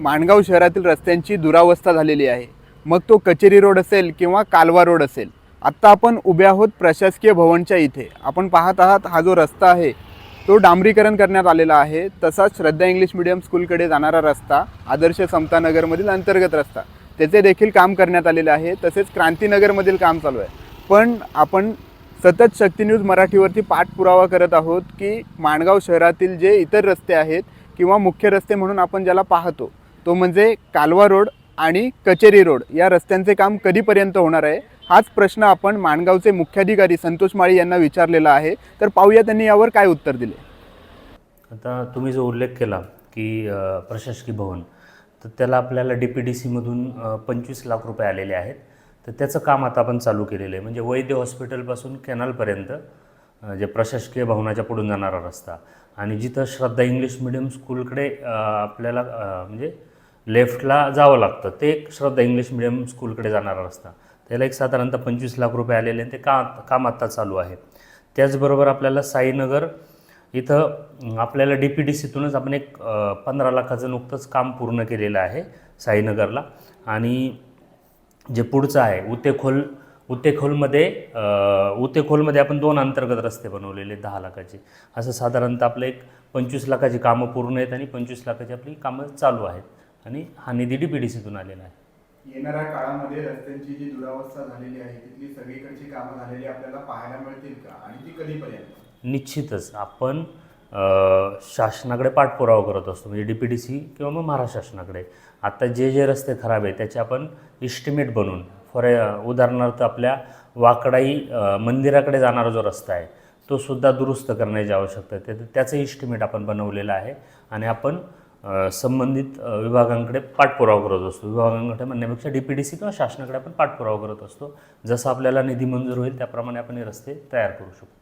माणगाव शहरातील रस्त्यांची दुरावस्था झालेली आहे. मग तो कचेरी रोड असेल किंवा कालवा रोड असेल. आत्ता आपण उभे आहोत प्रशासकीय भवनच्या इथे. आपण पाहत आहात हा जो रस्ता आहे तो डांबरीकरण करण्यात आलेला आहे. तसाच श्रद्धा इंग्लिश मिडियम स्कूलकडे जाणारा रस्ता आदर्श समतानगरमधील अंतर्गत रस्ता. त्याचे देखील काम करण्यात आलेले आहे. तसेच क्रांतीनगरमधील काम चालू आहे. पण आपण सतत शक्ती न्यूज मराठीवरती पाठपुरावा करत आहोत की माणगाव शहरातील जे इतर रस्ते आहेत किंवा मुख्य रस्ते म्हणून आपण ज्याला पाहतो तो म्हणजे कालवा रोड आणि कचेरी रोड या रस्त्यांचे काम कधीपर्यंत होणार आहे? हाच प्रश्न आपण माणगावचे मुख्याधिकारी संतोष माळी यांना विचारलेला आहे. तर पाहूया त्यांनी यावर काय उत्तर दिले. आता तुम्ही जो उल्लेख केला की प्रशासकीय भवन तर त्याला आपल्याला डी पी डी सीमधून पंचवीस लाख रुपये आलेले आहेत. तर त्याचं काम आता आपण चालू केलेलं आहे. म्हणजे वैद्य हॉस्पिटलपासून कॅनलपर्यंत जे प्रशासकीय भवनाच्या पुढून जाणारा रस्ता. आणि जिथं श्रद्धा इंग्लिश मिडियम स्कूलकडे आपल्याला म्हणजे लेफ्टला जावं लागतं. ते एक श्रद्धा इंग्लिश मिडियम स्कूलकडे जाणारा रस्ता. त्याला एक साधारणतः पंचवीस लाख रुपये आलेले आणि ते का काम आत्ता चालू आहे. त्याचबरोबर आपल्याला साईनगर इथं आपल्याला डी पी डी सीतूनच आपण एक पंधरा लाखाचं नुकतंच काम पूर्ण केलेलं आहे साईनगरला. आणि जे पुढचं आहे उतेखोल उतेखोलमध्ये उतेखोलमध्ये आपण दोन अंतर्गत रस्ते बनवलेले दहा लाखाचे. असं साधारणतः आपलं एक पंचवीस लाखाची कामं पूर्ण आहेत आणि पंचवीस लाखाची आपली कामं चालू आहेत. आणि हा निधी डी पी डी सीतून आलेला आहे. येणाऱ्या काळामध्ये रस्त्यांची जी दुरावस्था झालेली आहे तिथली सगळीकडची कामं झालेली आपल्याला पाहायला मिळतील का? आणि ती कधीपर्यंत? निश्चितच. आपण शासनाकडे पाठपुरावा करत असतो म्हणजे डी पी डी सी किंवा मग महाराष्ट्र शासनाकडे. आता जे जे रस्ते खराब आहे त्याचे आपण इस्टिमेट बनवून फॉर उदाहरणार्थ आपल्या वाकडाई मंदिराकडे जाणारा जो रस्ता आहे तो सुद्धा दुरुस्त करण्याची आवश्यकता आहे. त्या- त्याचं इस्टिमेट आपण बनवलेलं आहे. आणि आपण संबंधित विभागांकडे पाठपुरावा करत असतो. विभागांकडे म्हणण्यापेक्षा डी पी डी सी किंवा शासनाकडे आपण पाठपुरावा करत असतो. जसं आपल्याला निधी मंजूर होईल त्याप्रमाणे आपण हे रस्ते तयार करू शकतो.